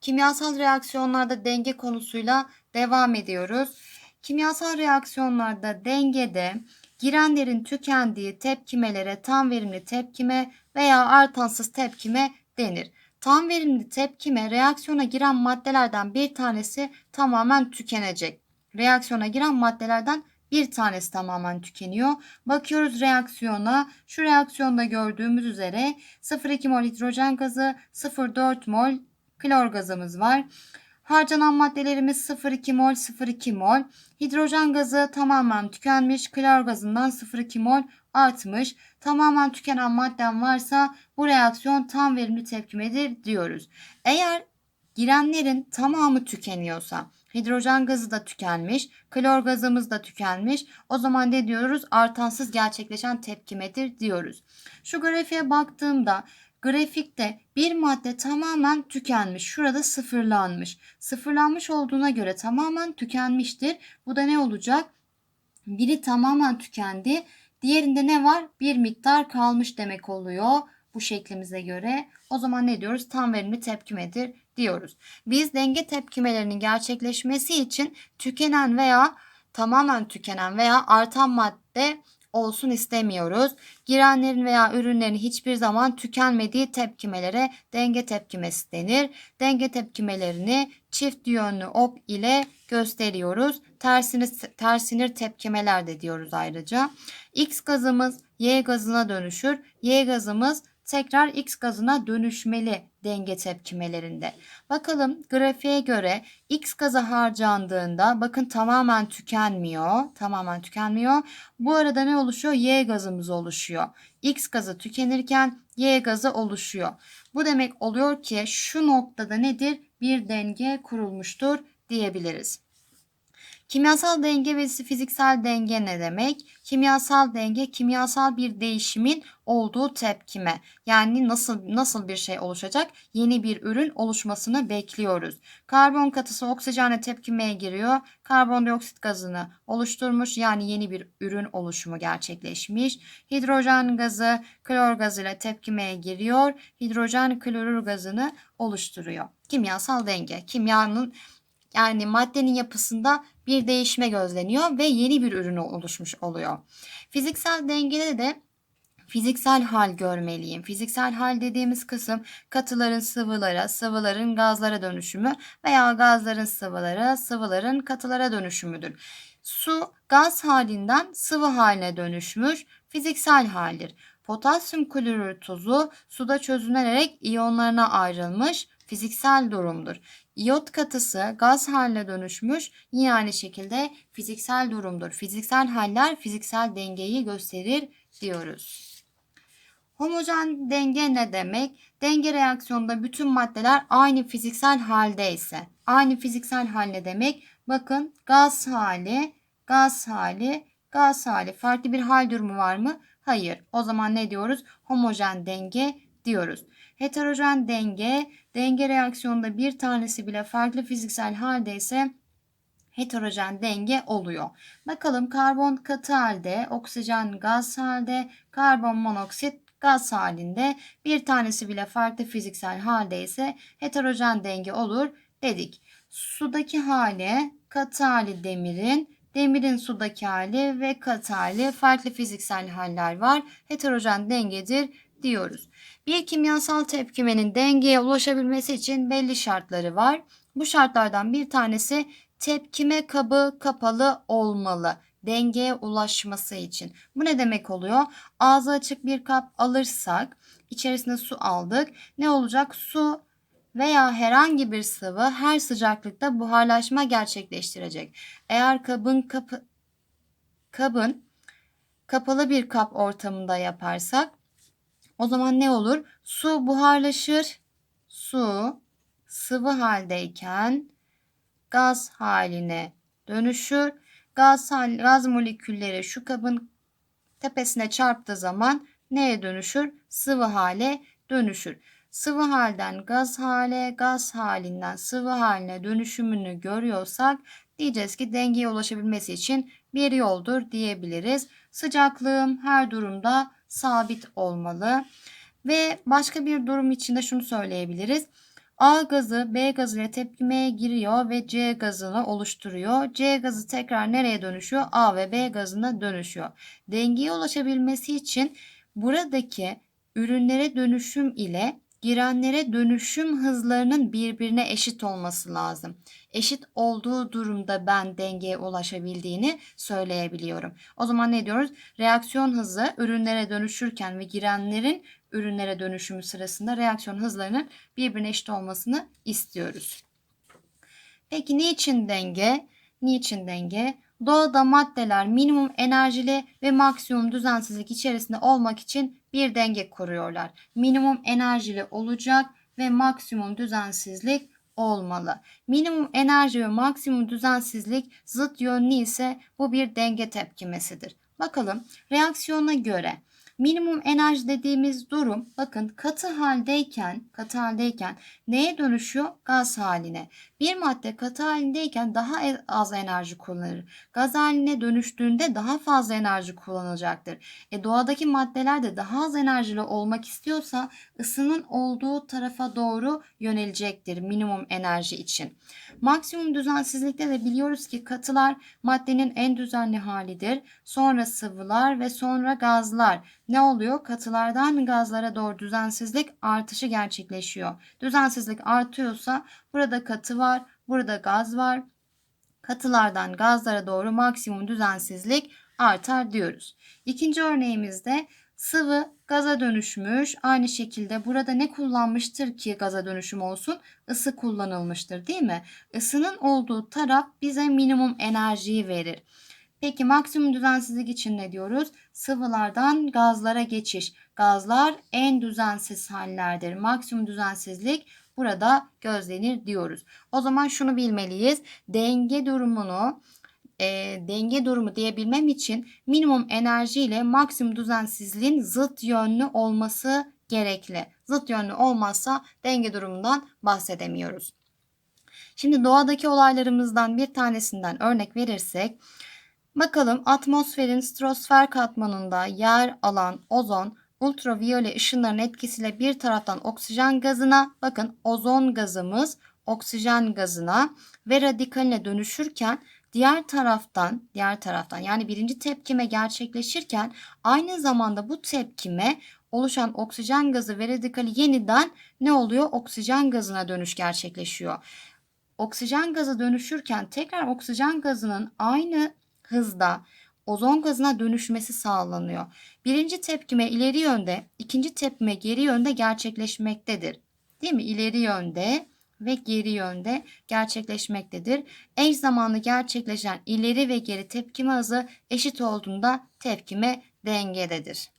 Kimyasal reaksiyonlarda denge konusuyla devam ediyoruz. Kimyasal reaksiyonlarda dengede girenlerin tükendiği tepkimelere tam verimli tepkime veya artansız tepkime denir. Tam verimli tepkime reaksiyona giren maddelerden bir tanesi tamamen tükenecek. Reaksiyona giren maddelerden bir tanesi tamamen tükeniyor. Bakıyoruz reaksiyona. Şu reaksiyonda gördüğümüz üzere 0,2 mol hidrojen gazı, 0,4 mol klor gazımız var. Harcanan maddelerimiz 0,2 mol, 0,2 mol. Hidrojen gazı tamamen tükenmiş. Klor gazından 0,2 mol artmış. Tamamen tükenen maddem varsa bu reaksiyon tam verimli tepkimedir diyoruz. Eğer girenlerin tamamı tükeniyorsa hidrojen gazı da tükenmiş, klor gazımız da tükenmiş. O zaman ne diyoruz? Artansız gerçekleşen tepkimedir diyoruz. Şu grafiğe baktığımda grafikte bir madde tamamen tükenmiş. Şurada sıfırlanmış. Sıfırlanmış olduğuna göre tamamen tükenmiştir. Bu da ne olacak? Biri tamamen tükendi. Diğerinde ne var? Bir miktar kalmış demek oluyor bu şeklimize göre. O zaman ne diyoruz? Tam verimli tepkimedir diyoruz. Biz denge tepkimelerinin gerçekleşmesi için tükenen veya tamamen tükenen veya artan madde olsun istemiyoruz. Girenlerin veya ürünlerin hiçbir zaman tükenmediği tepkimelere denge tepkimesi denir. Denge tepkimelerini çift yönlü ok ile gösteriyoruz. Tersini, tersinir tepkimeler de diyoruz ayrıca. X gazımız Y gazına dönüşür. Y gazımız tekrar X gazına dönüşmeli denge tepkimelerinde. Bakalım grafiğe göre X gazı harcandığında bakın tamamen tükenmiyor. Tamamen tükenmiyor. Bu arada ne oluşuyor? Y gazımız oluşuyor. X gazı tükenirken Y gazı oluşuyor. Bu demek oluyor ki şu noktada nedir? Bir denge kurulmuştur diyebiliriz. Kimyasal denge ve fiziksel denge ne demek? Kimyasal denge kimyasal bir değişimin olduğu tepkime. Yani nasıl nasıl bir şey oluşacak? Yeni bir ürün oluşmasını bekliyoruz. Karbon katısı oksijenle tepkimeye giriyor. Karbondioksit gazını oluşturmuş. Yani yeni bir ürün oluşumu gerçekleşmiş. Hidrojen gazı klor gazıyla tepkimeye giriyor. Hidrojen klorür gazını oluşturuyor. Kimyasal denge. Kimyanın yani maddenin yapısında bir değişme gözleniyor ve yeni bir ürün oluşmuş oluyor. Fiziksel dengede de fiziksel hal görmeliyim. Fiziksel hal dediğimiz kısım katıların sıvılara, sıvıların gazlara dönüşümü veya gazların sıvılara, sıvıların katılara dönüşümüdür. Su gaz halinden sıvı haline dönüşmüş fiziksel haldir. Potasyum klorür tuzu suda çözünerek iyonlarına ayrılmış fiziksel durumdur. İyot katısı gaz haline dönüşmüş yine aynı şekilde fiziksel durumdur. Fiziksel haller fiziksel dengeyi gösterir diyoruz. Homojen denge ne demek? Denge reaksiyonunda bütün maddeler aynı fiziksel halde ise. Aynı fiziksel hal ne demek? Bakın gaz hali, gaz hali, gaz hali. Farklı bir hal durumu var mı? Hayır. O zaman ne diyoruz? Homojen denge diyoruz. Heterojen denge, denge reaksiyonunda bir tanesi bile farklı fiziksel halde ise heterojen denge oluyor. Bakalım karbon katı halde, oksijen gaz halde, karbon monoksit gaz halinde bir tanesi bile farklı fiziksel halde ise heterojen denge olur dedik. Sudaki hali, katı hali demirin, demirin sudaki hali ve katı hali farklı fiziksel haller var. Heterojen dengedir diyoruz. Bir kimyasal tepkimenin dengeye ulaşabilmesi için belli şartları var. Bu şartlardan bir tanesi tepkime kabı kapalı olmalı dengeye ulaşması için. Bu ne demek oluyor? Ağzı açık bir kap alırsak içerisine su aldık. Ne olacak? Su veya herhangi bir sıvı her sıcaklıkta buharlaşma gerçekleştirecek. Eğer kabın kapı kabın kapalı bir kap ortamında yaparsak o zaman ne olur? Su buharlaşır. Su sıvı haldeyken gaz haline dönüşür. Gaz, gaz molekülleri şu kabın tepesine çarptığı zaman neye dönüşür? Sıvı hale dönüşür. Sıvı halden gaz hale, gaz halinden sıvı haline dönüşümünü görüyorsak diyeceğiz ki dengeye ulaşabilmesi için bir yoldur diyebiliriz. Sıcaklığım her durumda sabit olmalı. Ve başka bir durum için de şunu söyleyebiliriz. A gazı B gazı ile tepkimeye giriyor ve C gazını oluşturuyor. C gazı tekrar nereye dönüşüyor? A ve B gazına dönüşüyor. Dengeye ulaşabilmesi için buradaki ürünlere dönüşüm ile girenlere dönüşüm hızlarının birbirine eşit olması lazım. Eşit olduğu durumda ben dengeye ulaşabildiğini söyleyebiliyorum. O zaman ne diyoruz? Reaksiyon hızı ürünlere dönüşürken ve girenlerin ürünlere dönüşümü sırasında reaksiyon hızlarının birbirine eşit olmasını istiyoruz. Peki niçin denge? Niçin denge? Doğada maddeler minimum enerjili ve maksimum düzensizlik içerisinde olmak için bir denge kuruyorlar. Minimum enerjili olacak ve maksimum düzensizlik olmalı. Minimum enerji ve maksimum düzensizlik zıt yönlü ise bu bir denge tepkimesidir. Bakalım reaksiyona göre minimum enerji dediğimiz durum bakın katı haldeyken katı haldeyken neye dönüşüyor? Gaz haline. Bir madde katı halindeyken daha e- az enerji kullanır. Gaz haline dönüştüğünde daha fazla enerji kullanılacaktır. E doğadaki maddeler de daha az enerjili olmak istiyorsa ısının olduğu tarafa doğru yönelecektir minimum enerji için. Maksimum düzensizlikte de biliyoruz ki katılar maddenin en düzenli halidir. Sonra sıvılar ve sonra gazlar. Ne oluyor? Katılardan gazlara doğru düzensizlik artışı gerçekleşiyor. Düzensizlik artıyorsa burada katı var, burada gaz var. Katılardan gazlara doğru maksimum düzensizlik artar diyoruz. İkinci örneğimizde sıvı gaza dönüşmüş. Aynı şekilde burada ne kullanmıştır ki gaza dönüşüm olsun? Isı kullanılmıştır değil mi? Isının olduğu taraf bize minimum enerjiyi verir. Peki maksimum düzensizlik için ne diyoruz? Sıvılardan gazlara geçiş. Gazlar en düzensiz hallerdir. Maksimum düzensizlik burada gözlenir diyoruz. O zaman şunu bilmeliyiz. Denge durumunu e, denge durumu diyebilmem için minimum enerji ile maksimum düzensizliğin zıt yönlü olması gerekli. Zıt yönlü olmazsa denge durumundan bahsedemiyoruz. Şimdi doğadaki olaylarımızdan bir tanesinden örnek verirsek bakalım atmosferin stratosfer katmanında yer alan ozon ultraviyole ışınların etkisiyle bir taraftan oksijen gazına bakın ozon gazımız oksijen gazına ve radikaline dönüşürken diğer taraftan diğer taraftan yani birinci tepkime gerçekleşirken aynı zamanda bu tepkime oluşan oksijen gazı ve radikali yeniden ne oluyor? Oksijen gazına dönüş gerçekleşiyor. Oksijen gazı dönüşürken tekrar oksijen gazının aynı hızda ozon gazına dönüşmesi sağlanıyor. Birinci tepkime ileri yönde, ikinci tepkime geri yönde gerçekleşmektedir. Değil mi? İleri yönde ve geri yönde gerçekleşmektedir. Eş zamanlı gerçekleşen ileri ve geri tepkime hızı eşit olduğunda tepkime dengededir.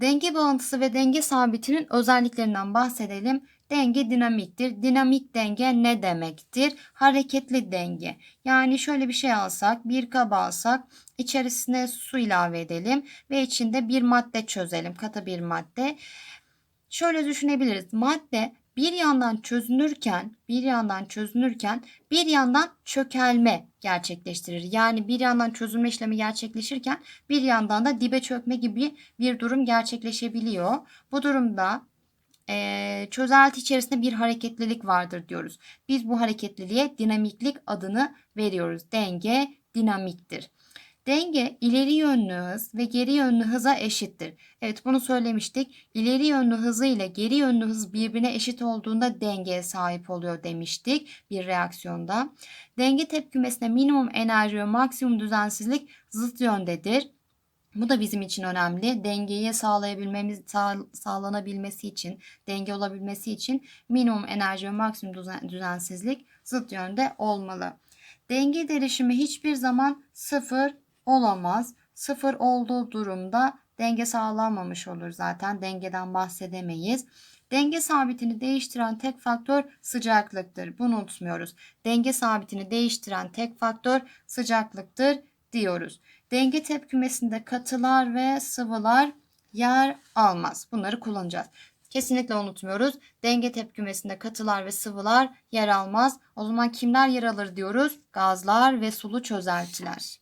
Denge bağıntısı ve denge sabitinin özelliklerinden bahsedelim. Denge dinamiktir. Dinamik denge ne demektir? Hareketli denge. Yani şöyle bir şey alsak, bir kaba alsak, içerisine su ilave edelim ve içinde bir madde çözelim, katı bir madde. Şöyle düşünebiliriz. Madde bir yandan çözünürken, bir yandan çözünürken bir yandan çökelme gerçekleştirir. Yani bir yandan çözülme işlemi gerçekleşirken bir yandan da dibe çökme gibi bir durum gerçekleşebiliyor. Bu durumda e, çözelti içerisinde bir hareketlilik vardır diyoruz. Biz bu hareketliliğe dinamiklik adını veriyoruz. Denge dinamiktir. Denge ileri yönlü hız ve geri yönlü hıza eşittir. Evet bunu söylemiştik. İleri yönlü hızı ile geri yönlü hız birbirine eşit olduğunda dengeye sahip oluyor demiştik bir reaksiyonda. Denge tepkimesine minimum enerji ve maksimum düzensizlik zıt yöndedir. Bu da bizim için önemli. Dengeyi sağlayabilmemiz, sağ, sağlanabilmesi için, denge olabilmesi için minimum enerji ve maksimum düzen, düzensizlik zıt yönde olmalı. Denge derişimi hiçbir zaman sıfır olamaz. Sıfır olduğu durumda denge sağlanmamış olur zaten. Dengeden bahsedemeyiz. Denge sabitini değiştiren tek faktör sıcaklıktır. Bunu unutmuyoruz. Denge sabitini değiştiren tek faktör sıcaklıktır diyoruz. Denge tepkimesinde katılar ve sıvılar yer almaz. Bunları kullanacağız. Kesinlikle unutmuyoruz. Denge tepkimesinde katılar ve sıvılar yer almaz. O zaman kimler yer alır diyoruz? Gazlar ve sulu çözeltiler.